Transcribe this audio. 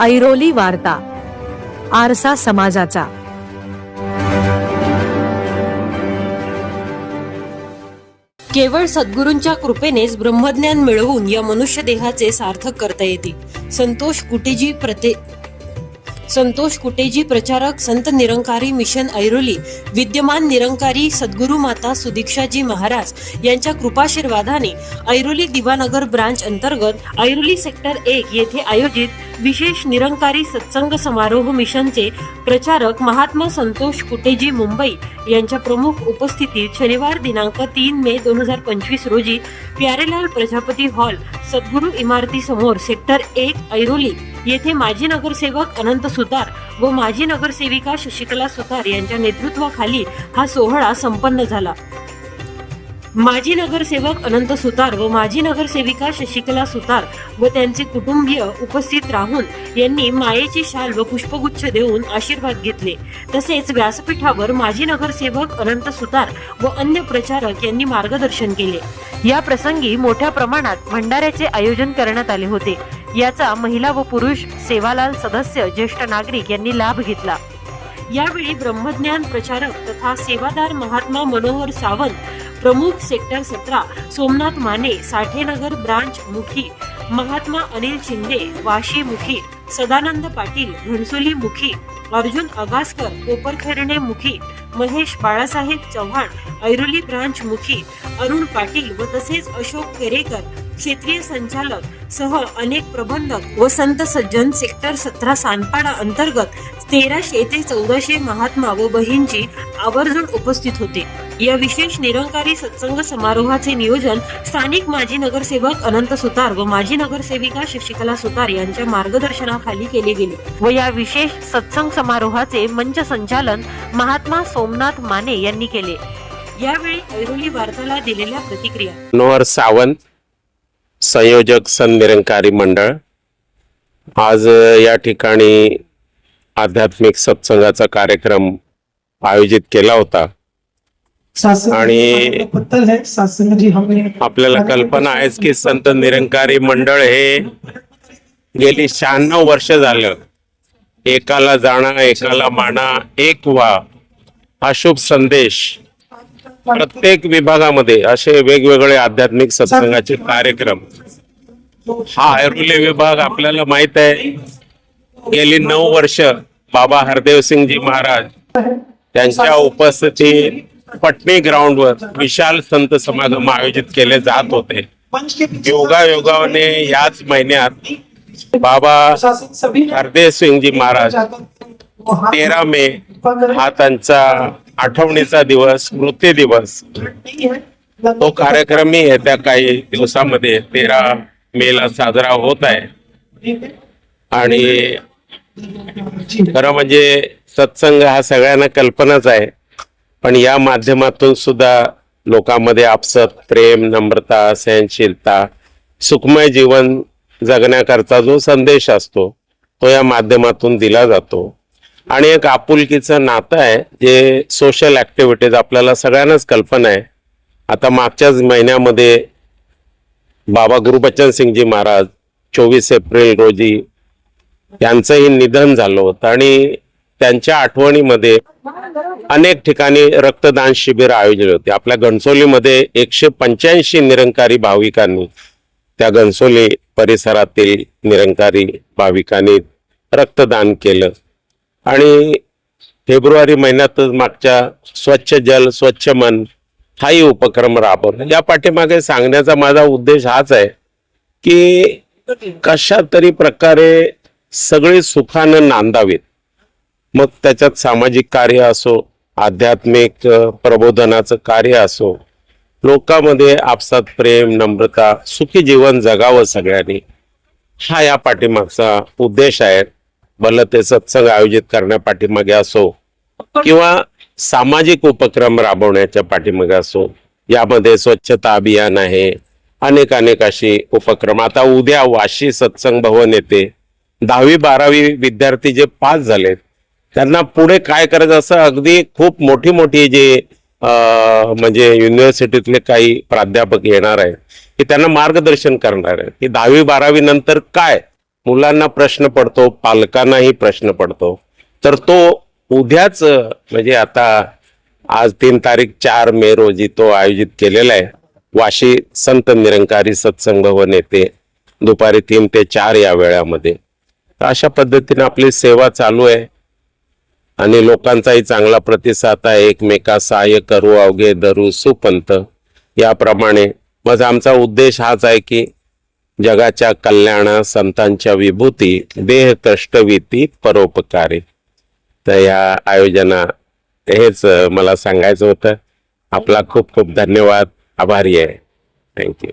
ऐरोली वार्ता आरसा समाजाचा. केवळ सद्गुरूंच्या कृपेनेच ब्रह्मज्ञान मिळवून या मनुष्य देहाचे सार्थक करता येते. संतोष कुटेजी प्रते संतोष कुटेजी प्रचारक संत निरंकारी मिशन ऐरोली विद्यमान निरंकारी सद्गुरू माता सुदीक्षाजी महाराज यांच्या कृपाशीर्वादाने ऐरोली दिवानगर ब्रांच अंतर्गत ऐरोली सेक्टर एक येथे आयोजित विशेष निरंकारी सत्संग समारोह मिशनचे प्रचारक महात्मा संतोष कुटेजी मुंबई यांच्या प्रमुख उपस्थितीत शनिवार दिनांक तीन मे दोन हजार पंचवीस रोजी प्यारेलाल प्रजापती हॉल सद्गुरू इमारतीसमोर सेक्टर एक ऐरोली येथे माजी नगरसेवक अनंत सुतार व माजी नगरसेविका शशिकला सुतार यांच्या नेतृत्वाखाली हा सोहळा संपन्न झाला. माजी नगरसेवक अनंत सुतार व माजी नगरसेविका शशिकला सुतार व त्यांचे कुटुंबीय उपस्थित राहून यांनी मायेची शाल व पुष्पगुच्छ देऊन आशीर्वाद घेतले. तसेच व्यासपीठावर माजी नगरसेवक अनंत सुतार व अन्य प्रचारक यांनी मार्गदर्शन केले. या प्रसंगी मोठ्या प्रमाणात भंडाऱ्याचे आयोजन करण्यात आले होते. याचा महिला व पुरुष सेवालाल सदस्य ज्येष्ठ नागरिक यांनी लाभ घेतला. यावेळी ब्रह्मज्ञान प्रचारक तथा सेवादार महात्मा मनोहर सावंत प्रमुख सेक्टर सतरा सोमनाथ माने साठेनगर ब्रांच मुखी महात्मा अनिल शिंदे वाशी मुखी सदानंद पाटील घणसोली मुखी अर्जुन अगासकर कोपरखेरणे मुखी महेश बाळासाहेब चव्हाण ऐरोली ब्रांच मुखी अरुण पाटील व तसेच अशोक केरेकर क्षेत्रीय संचालक सह अनेक प्रबंधक व संत सज्जन सेक्टर सतरा सानपाडा अंतर्गत तेराशे ते चौदाशे महात्मा व बहींची आवर्जून उपस्थित होते. या विशेष निरंकारी सत्संग समारोहाचे नियोजन स्थानिक माजी नगरसेवक अनंत सुतार व माजी नगरसेविका शशिकला सुतार यांच्या मार्गदर्शनाखाली केले गेले व या विशेष सत्संग समारोहाचे मंच संचालन महात्मा सोमनाथ माने यांनी केले. यावेळी ऐरोली वार्ताला दिलेल्या प्रतिक्रिया. मनोहर सावंत संयोजक सन निरंकारी मंडळ. आज या ठिकाणी आध्यात्मिक सत्संगाचा कार्यक्रम आयोजित केला होता. आणि- आपल्याला कल्पना आहेच की संत निरंकारी मंडळ हे गेली शहाण्णव वर्ष झालं. एकाला जाणं एकाला माना एक व्हा. हा शुभ संदेश प्रत्येक विभागामध्ये असे वेगवेगळे आध्यात्मिक सत्संगाचे कार्यक्रम. हा ऐरोली विभाग आपल्याला माहीत आहे. गेली नऊ वर्ष बाबा हरदेव सिंगजी महाराज त्यांच्या उपस्थितीत पटणी ग्राउंडवर विशाल संत समागम आयोजित केले जात होते. योगा योगाने याच महिन्यात बाबा हरदेव सिंगजी महाराज तेरा मे हा त्यांचा आठवणीचा दिवस स्मृती दिवस. तो कार्यक्रमही येत्या काही दिवसामध्ये. तेरा मे ला साजरा होत आहे. आणि खरं म्हणजे सत्संग हा सगळ्यांना कल्पनाच आहे. पण या माध्यमातून सुद्धा लोकांमध्ये आपसत प्रेम नम्रता सहनशीलता सुखमय जीवन जगण्याकरता जो संदेश असतो तो या माध्यमातून दिला जातो. आणि एक आपुलकीचं नातं आहे जे सोशल ॲक्टिव्हिटीज आपल्याला सगळ्यांनाच कल्पना आहे. आता मागच्याच महिन्यामध्ये बाबा गुरुबच्चन सिंगजी महाराज चोवीस एप्रिल रोजी यांचंही निधन झालं होतं आणि त्यांच्या आठवणीमध्ये अनेक ठिकाणी रक्तदान शिबिर आयोजित होते. आपल्या घणसोलीमध्ये एकशे पंच्याऐंशी निरंकारी भाविकांनी त्या घणसोली परिसरातील निरंकारी भाविकांनी रक्तदान केलं. आणि फेब्रुवारी महिन्यातच मागच्या स्वच्छ जल स्वच्छ मन हाही उपक्रम राबवला. या पाठीमागे सांगण्याचा माझा उद्देश हाच आहे की कशा तरी प्रकारे सगळी सुखानं नांदावीत. मग त्याच्यात सामाजिक कार्य असो आध्यात्मिक प्रबोधनाचं कार्य असो लोकांमध्ये आपसात प्रेम नम्रता सुखी जीवन जगावं सगळ्यांनी हा या पाठीमागचा उद्देश आहे. भलं ते सत्संग आयोजित करण्या पाठीमागे असो किंवा सामाजिक उपक्रम राबवण्याच्या पाठीमागे असो यामध्ये स्वच्छता अभियान आहे. अनेक अनेक अशी उपक्रम. आता उद्या वाशी सत्संग भवन येते. दहावी बारावी विद्यार्थी जे पास झालेत त्यांना पुढे काय करायचं असं अगदी खूप मोठी मोठी जे म्हणजे युनिव्हर्सिटीतले काही प्राध्यापक येणार आहेत की त्यांना मार्गदर्शन करणार आहे की दहावी बारावी नंतर काय? मुलांना प्रश्न पडतो पालकांनाही प्रश्न पडतो. तर तो उद्याच म्हणजे आता आज तीन तारीख चार मे रोजी तो आयोजित केलेला आहे. वाशी संत निरंकारी सत्संग भवन येथे दुपारी तीन ते चार या वेळामध्ये. तर अशा पद्धतीने आपली सेवा चालू आहे. आणि लोकांचाही चांगला प्रतिसाद आहे. एकमेका सहाय्य करू अवघे धरू सुपंत. याप्रमाणे. मग आमचा उद्देश हाच आहे की जगाच्या कल्याणा संतांच्या विभूती देह कष्टविती परोपकारी. तर या आयोजना हेच मला सांगायचं होतं. आपला खूप खूप धन्यवाद. आभारी आहे. थँक्यू